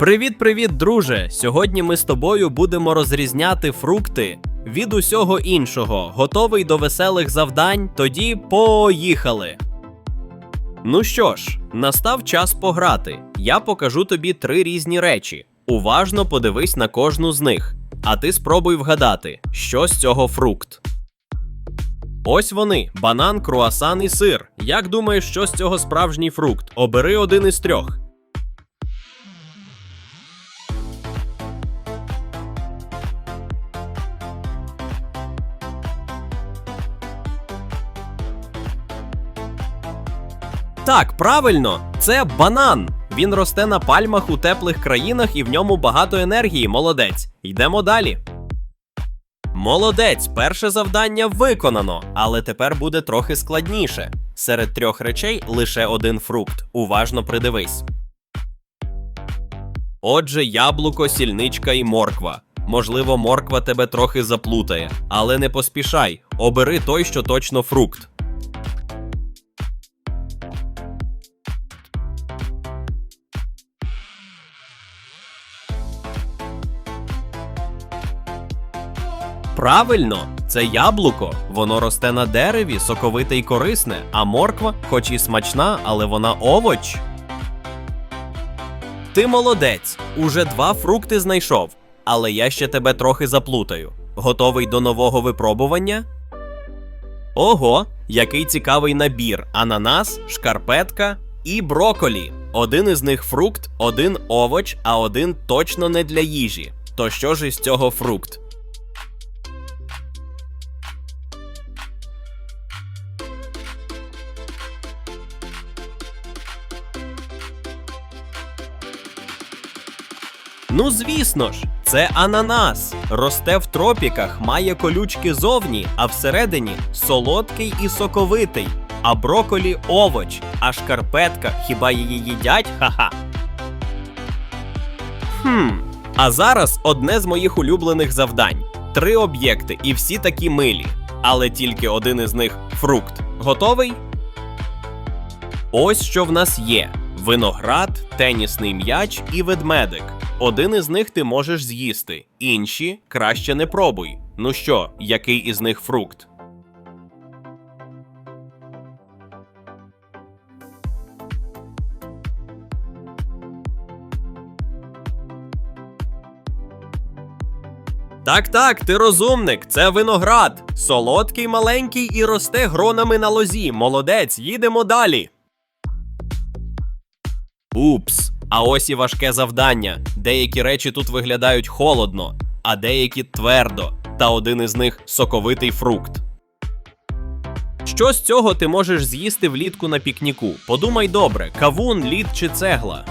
Привіт-привіт, друже! Сьогодні ми з тобою будемо розрізняти фрукти від усього іншого. Готовий до веселих завдань? Тоді поїхали! Ну що ж, настав час пограти. Я покажу тобі три різні речі. Уважно подивись на кожну з них, а ти спробуй вгадати, що з цього фрукт. Ось вони: банан, круасан і сир. Як думаєш, що з цього справжній фрукт? Обери один із трьох. Так, правильно, це банан. Він росте на пальмах у теплих країнах і в ньому багато енергії. Молодець. Йдемо далі. Молодець, перше завдання виконано, але тепер буде трохи складніше. Серед трьох речей лише один фрукт. Уважно придивись. Отже, яблуко, сільничка і морква. Можливо, морква тебе трохи заплутає, але не поспішай. Обери той, що точно фрукт. Правильно, це яблуко. Воно росте на дереві, соковите й корисне, а морква, хоч і смачна, але вона овоч. Ти молодець, уже два фрукти знайшов, але я ще тебе трохи заплутаю. Готовий до нового випробування? Ого, який цікавий набір: ананас, шкарпетка і броколі. Один із них фрукт, один овоч, а один точно не для їжі. То що ж із цього фрукт? Ну, звісно ж, це ананас. Росте в тропіках, має колючки зовні, а всередині солодкий і соковитий. А броколі овоч, а шкарпетка хіба її їдять? Ха-ха. Хм. А зараз одне з моїх улюблених завдань: три об'єкти, і всі такі милі. Але тільки один із них фрукт. Готовий? Ось що в нас є: виноград, тенісний м'яч і ведмедик. Один із них ти можеш з'їсти, інші краще не пробуй. Ну що, який із них фрукт? Так, так, ти розумник, це виноград. Солодкий, маленький і росте гронами на лозі. Молодець, їдемо далі. Упс. А ось і важке завдання. Деякі речі тут виглядають холодно, а деякі твердо, та один із них соковитий фрукт. Що з цього ти можеш з'їсти влітку на пікніку? Подумай добре: кавун, лід чи цегла.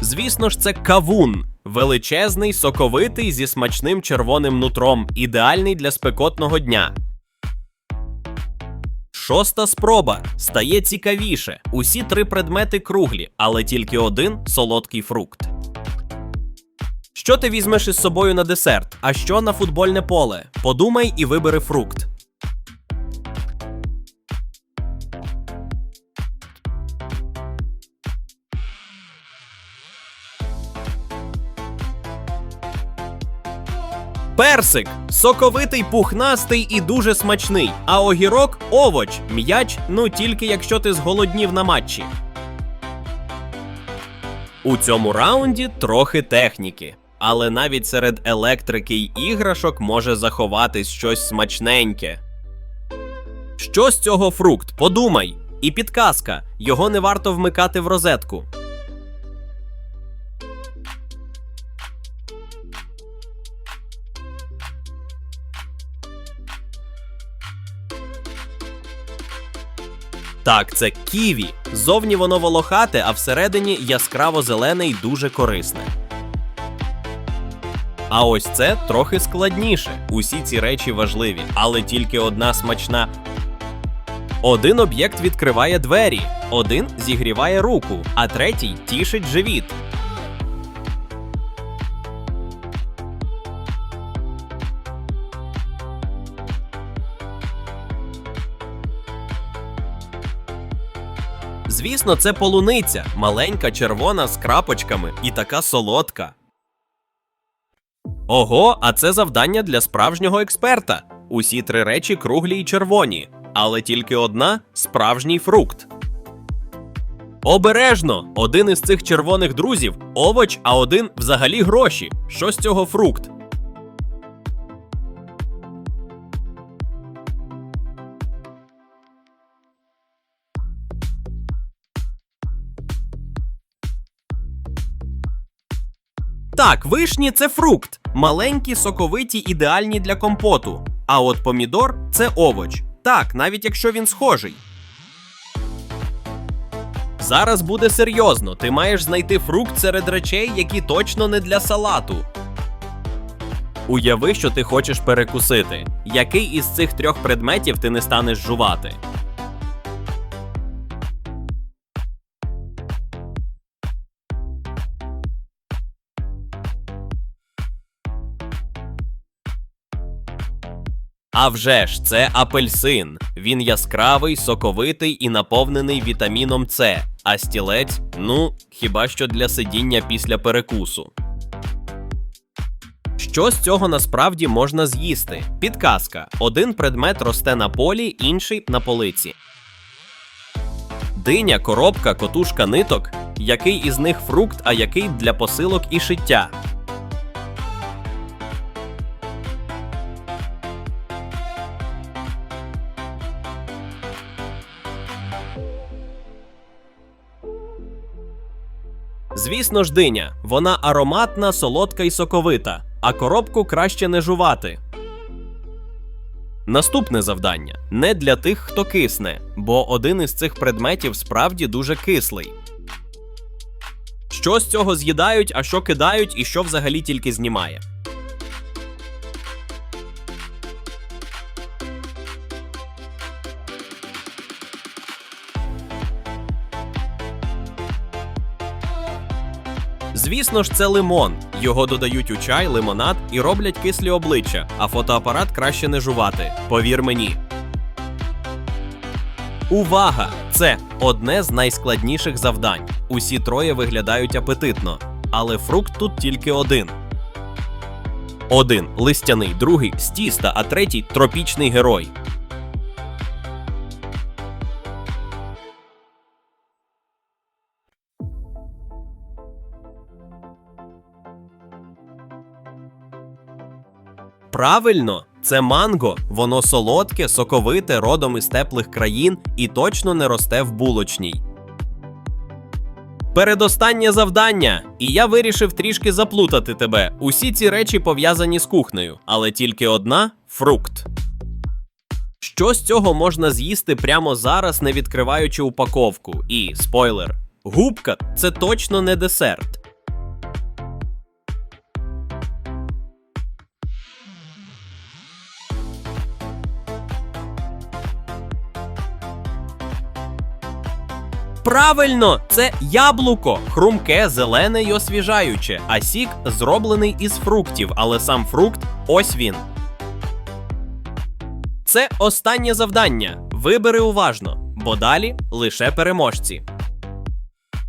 Звісно ж, це кавун. Величезний, соковитий зі смачним червоним нутром, ідеальний для спекотного дня. Шоста спроба стає цікавіше. Усі три предмети круглі, але тільки один солодкий фрукт. Що ти візьмеш із собою на десерт? А що на футбольне поле? Подумай і вибери фрукт. Персик соковитий, пухнастий і дуже смачний. А огірок овоч, м'яч, ну тільки якщо ти зголоднів на матчі. У цьому раунді трохи техніки. Але навіть серед електрики й іграшок може заховатись щось смачненьке. Що з цього фрукт? Подумай. І підказка: його не варто вмикати в розетку. Так, це ківі. Зовні воно волохате, а всередині яскраво зелене і дуже корисне. А ось це трохи складніше. Усі ці речі важливі, але тільки одна смачна. Один об'єкт відкриває двері, один зігріває руку, а третій тішить живіт. Звісно, це полуниця, маленька червона з крапочками і така солодка. Ого, а це завдання для справжнього експерта. Усі три речі круглі й червоні, але тільки одна справжній фрукт. Обережно! Один із цих червоних друзів овоч, а один взагалі гроші. Що з цього фрукт? Так, вишні це фрукт. Маленькі, соковиті, ідеальні для компоту. А от помідор це овоч. Так, навіть якщо він схожий. Зараз буде серйозно. Ти маєш знайти фрукт серед речей, які точно не для салату. Уяви, що ти хочеш перекусити. Який із цих трьох предметів ти не станеш жувати? А вже ж, це апельсин. Він яскравий, соковитий і наповнений вітаміном С. А стілець, ну, хіба що для сидіння після перекусу. Що з цього насправді можна з'їсти? Підказка: один предмет росте на полі, інший на полиці. Диня, коробка, котушка ниток. Який із них фрукт, а який для посилок і шиття? Звісно ж, диня. Вона ароматна, солодка і соковита, а коробку краще не жувати. Наступне завдання не для тих, хто кисне, бо один із цих предметів справді дуже кислий. Що з цього з'їдають, а що кидають, і що взагалі тільки знімає. Звісно ж, це лимон. Його додають у чай, лимонад і роблять кислі обличчя, а фотоапарат краще не жувати. Повір мені. Увага! Це одне з найскладніших завдань. Усі троє виглядають апетитно, але фрукт тут тільки один. Один листяний, другий з тіста, а третій тропічний герой. Правильно, це манго. Воно солодке, соковите, родом із теплих країн і точно не росте в булочній. Передостаннє завдання, і я вирішив трішки заплутати тебе. Усі ці речі пов'язані з кухнею, але тільки одна фрукт. Що з цього можна з'їсти прямо зараз, не відкриваючи упаковку? І спойлер: губка це точно не десерт. Правильно, це яблуко, хрумке, зелене й освіжаюче, а сік зроблений із фруктів, але сам фрукт ось він. Це останнє завдання. Вибери уважно, бо далі лише переможці.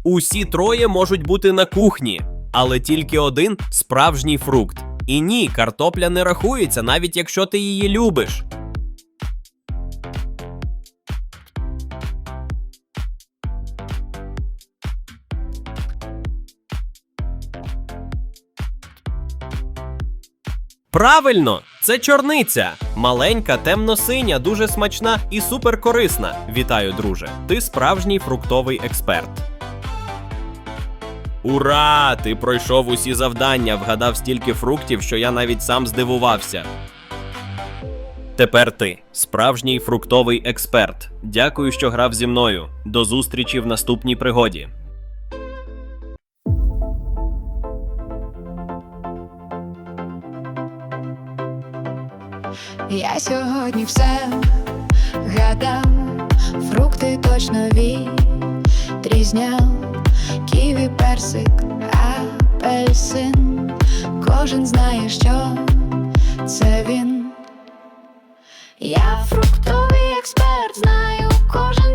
Усі троє можуть бути на кухні, але тільки один справжній фрукт. І ні, картопля не рахується, навіть якщо ти її любиш. Правильно, це чорниця. Маленька, темно-синя, дуже смачна і суперкорисна. Вітаю, друже. Ти справжній фруктовий експерт. Ура! Ти пройшов усі завдання, вгадав стільки фруктів, що я навіть сам здивувався. Тепер ти справжній фруктовий експерт. Дякую, що грав зі мною. До зустрічі в наступній пригоді. Я сьогодні все гадав, фрукти точно відрізняв, ківі, персик, апельсин. Кожен знає, що це він. Я фруктовий експерт, знаю кожен